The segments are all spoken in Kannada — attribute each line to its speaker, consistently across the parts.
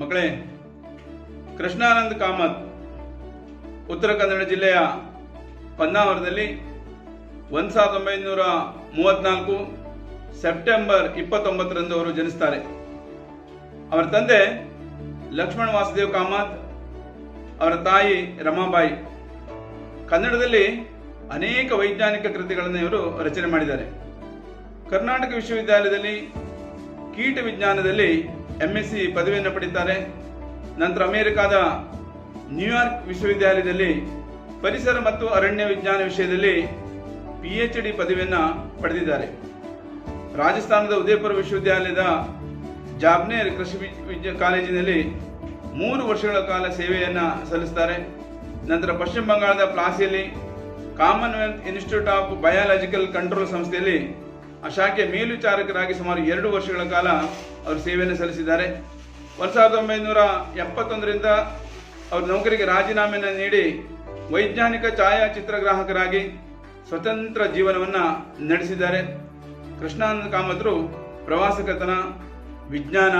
Speaker 1: ಮಕ್ಕಳೇ, ಕೃಷ್ಣಾನಂದ್ ಕಾಮತ್, ಉತ್ತರ ಕನ್ನಡ ಜಿಲ್ಲೆಯ ಪನ್ನಾವರದಲ್ಲಿ ಒಂದು ಸಾವಿರದ ಒಂಬೈನೂರ ಮೂವತ್ನಾಲ್ಕು ಸೆಪ್ಟೆಂಬರ್ ಇಪ್ಪತ್ತೊಂಬತ್ತರಂದು ಅವರು ಜನಿಸ್ತಾರೆ. ಅವರ ತಂದೆ ಲಕ್ಷ್ಮಣ ವಾಸುದೇವ್ ಕಾಮತ್, ಅವರ ತಾಯಿ ರಮಾಬಾಯಿ. ಕನ್ನಡದಲ್ಲಿ ಅನೇಕ ವೈಜ್ಞಾನಿಕ ಕೃತಿಗಳನ್ನು ಇವರು ರಚನೆ ಮಾಡಿದ್ದಾರೆ. ಕರ್ನಾಟಕ ವಿಶ್ವವಿದ್ಯಾಲಯದಲ್ಲಿ ಕೀಟ ವಿಜ್ಞಾನದಲ್ಲಿ ಎಂ ಎಸ್ ಸಿ ಪದವಿಯನ್ನು ಪಡೀತಾರೆ. ನಂತರ ಅಮೆರಿಕಾದ ನ್ಯೂಯಾರ್ಕ್ ವಿಶ್ವವಿದ್ಯಾಲಯದಲ್ಲಿ ಪರಿಸರ ಮತ್ತು ಅರಣ್ಯ ವಿಜ್ಞಾನ ವಿಷಯದಲ್ಲಿ ಪಿ ಎಚ್ ಡಿ ಪದವಿಯನ್ನು ಪಡೆದಿದ್ದಾರೆ. ರಾಜಸ್ಥಾನದ ಉದಯಪುರ ವಿಶ್ವವಿದ್ಯಾಲಯದ ಜಾಬ್ನೇರ್ ಕೃಷಿ ಕಾಲೇಜಿನಲ್ಲಿ ಮೂರು ವರ್ಷಗಳ ಕಾಲ ಸೇವೆಯನ್ನು ಸಲ್ಲಿಸ್ತಾರೆ. ನಂತರ ಪಶ್ಚಿಮ ಬಂಗಾಳದ ಪ್ಲಾಸಿಯಲ್ಲಿ commonwealth institute of biological control ಸಂಸ್ಥೆಯಲ್ಲಿ ಆ ಶಾಖೆಯ ಮೇಲ್ವಿಚಾರಕರಾಗಿ ಸುಮಾರು ಎರಡು ವರ್ಷಗಳ ಕಾಲ ಅವರು ಸೇವೆಯನ್ನು ಸಲ್ಲಿಸಿದ್ದಾರೆ. ಒಂದು ಸಾವಿರದ ಒಂಬೈನೂರ ಎಪ್ಪತ್ತೊಂದರಿಂದ ಅವರು ನೌಕರಿಗೆ ರಾಜೀನಾಮೆಯನ್ನು ನೀಡಿ ವೈಜ್ಞಾನಿಕ ಛಾಯಾಚಿತ್ರಗ್ರಾಹಕರಾಗಿ ಸ್ವತಂತ್ರ ಜೀವನವನ್ನು ನಡೆಸಿದ್ದಾರೆ. ಕೃಷ್ಣಾನಂದ ಕಾಮತ್ರು ಪ್ರವಾಸ ಕಥನ ವಿಜ್ಞಾನ,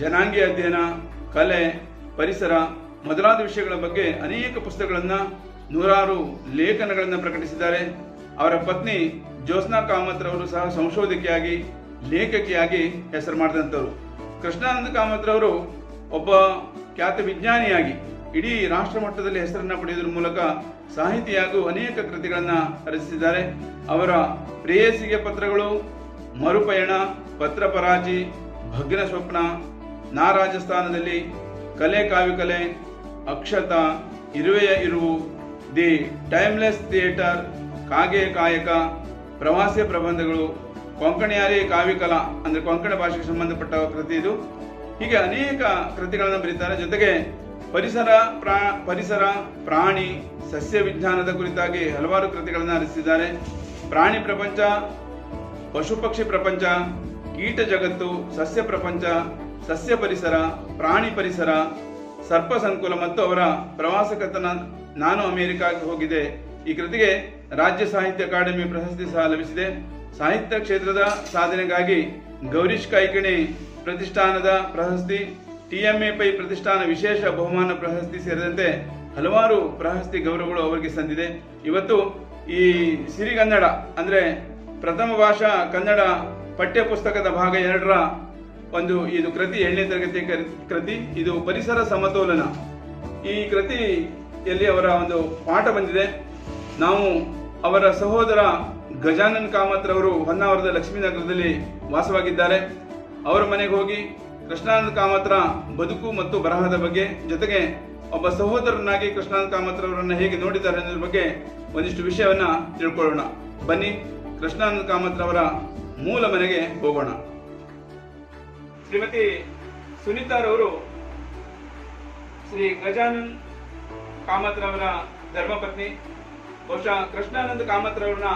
Speaker 1: ಜನಾಂಗೀಯ ಅಧ್ಯಯನ, ಕಲೆ, ಪರಿಸರ ಮೊದಲಾದ ವಿಷಯಗಳ ಬಗ್ಗೆ ಅನೇಕ ಪುಸ್ತಕಗಳನ್ನು ನೂರಾರು ಲೇಖನಗಳನ್ನು ಪ್ರಕಟಿಸಿದ್ದಾರೆ. ಅವರ ಪತ್ನಿ ಜ್ಯೋತ್ಸ್ನಾ ಕಾಮತ್ ರವರು ಸಹ ಸಂಶೋಧಕಿಯಾಗಿ, ಲೇಖಕಿಯಾಗಿ ಹೆಸರು ಮಾಡಿದಂಥವ್ರು. ಕೃಷ್ಣಾನಂದ ಕಾಮತ್ ರವರು ಒಬ್ಬ ಖ್ಯಾತ ವಿಜ್ಞಾನಿಯಾಗಿ, ಇಡೀ ರಾಷ್ಟ್ರ ಮಟ್ಟದಲ್ಲಿ ಹೆಸರನ್ನ ಪಡೆಯುವುದರ ಮೂಲಕ ಸಾಹಿತಿಯಾಗೂ ಅನೇಕ ಕೃತಿಗಳನ್ನು ರಚಿಸಿದ್ದಾರೆ. ಅವರ ಪ್ರೇಯಸಿಗೆ ಪತ್ರಗಳು, ಮರುಪಯಣ ಪತ್ರಪರಾಜಿ ಭಗ್ನ ಸ್ವಪ್ನ ನಾ ರಾಜಸ್ಥಾನದಲ್ಲಿ ಕಲೆ ಕಾವ್ಯಕಲೆ ಅಕ್ಷತ, ಇರುವೆಯ ಇರುವು, ದಿ ಟೈಮ್ಲೆಸ್ ಥಿಯೇಟರ್, ಕಾಗೆ ಕಾಯಕ ಪ್ರವಾಸಿ ಪ್ರಬಂಧಗಳು, ಕೊಂಕಣಿಯಾರಿ ಕಾವ್ಯಕಲಾ ಅಂದ್ರೆ ಕೊಂಕಣ ಭಾಷೆಗೆ ಸಂಬಂಧಪಟ್ಟ ಕೃತಿ ಇದು. ಹೀಗೆ ಅನೇಕ ಕೃತಿಗಳನ್ನು ಬರೀತಾರೆ. ಜೊತೆಗೆ ಪರಿಸರ ಪ್ರಾ, ಪರಿಸರ, ಪ್ರಾಣಿ, ಸಸ್ಯ ವಿಜ್ಞಾನದ ಕುರಿತಾಗಿ ಹಲವಾರು ಕೃತಿಗಳನ್ನು ರಚಿಸಿದ್ದಾರೆ. ಪ್ರಾಣಿ ಪ್ರಪಂಚ, ಪಶು ಪಕ್ಷಿ ಪ್ರಪಂಚ, ಕೀಟ ಜಗತ್ತು, ಸಸ್ಯ ಪ್ರಪಂಚ, ಸಸ್ಯ ಪರಿಸರ, ಪ್ರಾಣಿ ಪರಿಸರ, ಸರ್ಪ ಸಂಕುಲ ಮತ್ತು ಅವರ ಪ್ರವಾಸ ಕಥನ ನಾನು ಅಮೆರಿಕಾಗೆ ಹೋಗಿದೆ ಈ ಕೃತಿಗೆ ರಾಜ್ಯ ಸಾಹಿತ್ಯ ಅಕಾಡೆಮಿ ಪ್ರಶಸ್ತಿ ಸಹ ಲಭಿಸಿದೆ. ಸಾಹಿತ್ಯ ಕ್ಷೇತ್ರದ ಸಾಧನೆಗಾಗಿ ಗೌರೀಶ್ ಕೈಕಿಣಿ ಪ್ರತಿಷ್ಠಾನದ ಪ್ರಶಸ್ತಿ ಟಿಎಂಎ ಪೈ ಪ್ರತಿಷ್ಠಾನ ವಿಶೇಷ ಬಹುಮಾನ ಪ್ರಶಸ್ತಿ ಸೇರಿದಂತೆ ಹಲವಾರು ಪ್ರಶಸ್ತಿ ಗೌರವಗಳು ಅವರಿಗೆ ಸಂದಿದೆ. ಇವತ್ತು ಈ ಸಿರಿಗನ್ನಡ ಅಂದ್ರೆ ಪ್ರಥಮ ಭಾಷಾ ಕನ್ನಡ ಪಠ್ಯಪುಸ್ತಕದ ಭಾಗ ಎರಡರ ಒಂದು ಇದು ಕೃತಿ ಏಳನೇ ತರಗತಿ ಕೃತಿ, ಇದು ಪರಿಸರ ಸಮತೋಲನ. ಈ ಕೃತಿಯಲ್ಲಿ ಅವರ ಒಂದು ಪಾಠ ಬಂದಿದೆ. ನಾವು ಅವರ ಸಹೋದರ ಗಜಾನನ್ ಕಾಮತ್ ರವರು ಹೊನ್ನಾವರದ ಲಕ್ಷ್ಮೀನಗರದಲ್ಲಿ ವಾಸವಾಗಿದ್ದಾರೆ. ಅವರ ಮನೆಗೆ ಹೋಗಿ ಕೃಷ್ಣಾನಂದ ಕಾಮತ್ರ ಬದುಕು ಮತ್ತು ಬರಹದ ಬಗ್ಗೆ, ಜೊತೆಗೆ ಒಬ್ಬ ಸಹೋದರನಾಗಿ ಕೃಷ್ಣಾನಂದ ಕಾಮತ್ ರವರನ್ನ ಹೇಗೆ ನೋಡಿದ್ದಾರೆ ಅನ್ನೋದ್ರ ಬಗ್ಗೆ ಒಂದಿಷ್ಟು ವಿಷಯವನ್ನ ತಿಳ್ಕೊಳ್ಳೋಣ. ಬನ್ನಿ, ಕೃಷ್ಣಾನಂದ ಕಾಮತ್ ರವರ ಮೂಲ ಮನೆಗೆ ಹೋಗೋಣ. ಶ್ರೀಮತಿ ಸುನೀತಾರವರು ಶ್ರೀ ಗಜಾನನ್ ಕಾಮತ್ರವರ ಧರ್ಮಪತ್ನಿ. ಬಹುಶಃ ಕೃಷ್ಣಾನಂದ ಕಾಮತ್ರವ್ರನ್ನ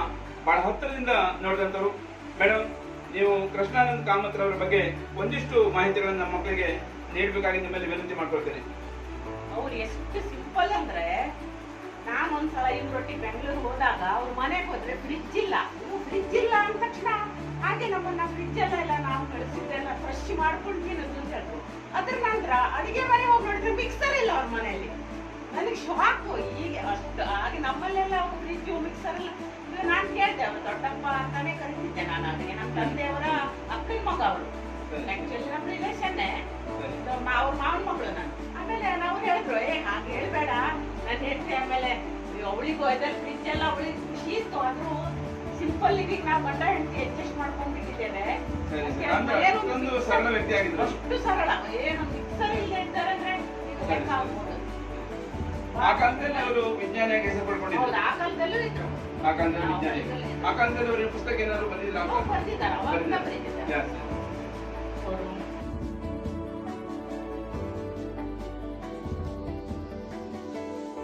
Speaker 1: ಬಹಳ ಹತ್ತಿರದಿಂದ ನೋಡಿದಂಥವ್ರು ಮೇಡಮ್ ನೀವು ಕೃಷ್ಣಾನಂದ ಕಾಮತ್ರವರ ಬಗ್ಗೆ ಒಂದಿಷ್ಟು ಮಾಹಿತಿಗಳನ್ನು ನಮ್ಮ ಮಕ್ಕಳಿಗೆ ನೀಡಬೇಕಾಗಿ ನಿಮ್ಮಲ್ಲಿ ವಿನಂತಿ ಮಾಡ್ಕೊಳ್ತೇನೆ.
Speaker 2: ಅವ್ರು ಎಷ್ಟು ಸಿಂಪಲ್ ಅಂದ್ರೆ ನಾನ್ ಒಂದ್ಸಲ ಇವ್ರೊಟ್ಟಿ ಬೆಂಗಳೂರು ಹೋದಾಗ ಅವ್ರ ಮನೆಗೆ ಹೋದ್ರೆ ಫ್ರಿಡ್ಜ್ ಇಲ್ಲ. ಫ್ರಿಡ್ಜ್ ಇಲ್ಲ ಅಂದ ತಕ್ಷಣ ಹಾಗೆ ನಮ್ಮನ್ನ ಫ್ರಿಡ್ಜ್ ಎಲ್ಲ ಎಲ್ಲ ನಾವು ಕಳಿಸಿದ್ದೆಲ್ಲ ಫ್ರೆಶ್ ಮಾಡ್ಕೊಂಡು ತಿನ್ನೋದು ಅಂತ ಅದ್ರ ನಂತರ ಅಡಿಗೆ ಮನೆ ಹೋಗಿ ನೋಡಿದ್ರೆ ಮಿಕ್ಸರ್ ಇಲ್ಲ ಅವ್ರ ಮನೆಯಲ್ಲಿ. ನನಗೆ ಶಾಕು ಈಗ ಅಷ್ಟು ಹಾಗೆ ನಮ್ಮಲ್ಲೆಲ್ಲ ಫ್ರಿಡ್ಜ್ ಮಿಕ್ಸರ್ ಎಲ್ಲ ನಾನು ಕೇಳಿದೆ ಅವ್ರು ದೊಡ್ಡಪ್ಪ ಅಂತಾನೆ ಕರಿತಿದ್ದೆ ನಾನು ಅದಕ್ಕೆ ನಮ್ಮ ತಂದೆಯವರ ಅಕ್ಕನ ಮಗ ಅವರು ಆ್ಯಕ್ಚುಲಿ ನಮ್ಮ ರಿಲೇಷನ್ನೇ ಅವ್ರ ಮಾವನ ಮಗಳು ನಾನು. ಆಮೇಲೆ ನಾವು ಹೇಳಿದ್ರು ಏ ಹಾಗೆ ಹೇಳ್ಬೇಡ. ನಾನು ಹೇಳ್ತಿ ಆಮೇಲೆ ಅವಳಿಗೂ ಅದ್ರಲ್ಲಿ ಫ್ರಿಜ್ ಎಲ್ಲ ಅವಳಿಗೆ ಖುಷಿ ಇತ್ತು. ಆದರೂ ಸಿಂಪಲ್ ಈಗ ನಾವು ಗಂಡ ಹೆಂಡತಿ ಅಡ್ಜಸ್ಟ್ ಮಾಡ್ಕೊಂಡ್ಬಿಟ್ಟಿದ್ದೇವೆ. ಅಷ್ಟು ಸರಳ. ಏನು ಮಿಕ್ಸರ್ ಇಲ್ಲದೆ ಇದ್ದಾರೆ ಅಂದ್ರೆ ಲೆಕ್ಕ ಆಗ್ಬೋದು.
Speaker 1: ಆ ಕಾಲದಲ್ಲಿ ಅವರು ವಿಜ್ಞಾನಿಯಾಗಿ ಹೆಸರು ಪಡ್ಕೊಂಡಿದ್ರು
Speaker 2: ಆ ಕಾಲದಲ್ಲೂ ಇದ್ರು
Speaker 1: ಆ ಕಾಲದಲ್ಲಿ ವಿಜ್ಞಾನಿ ಆ ಕಾಲದಲ್ಲಿ ಅವರ ಪುಸ್ತಕ ಏನಾದ್ರು ಬಂದಿಲ್ಲ?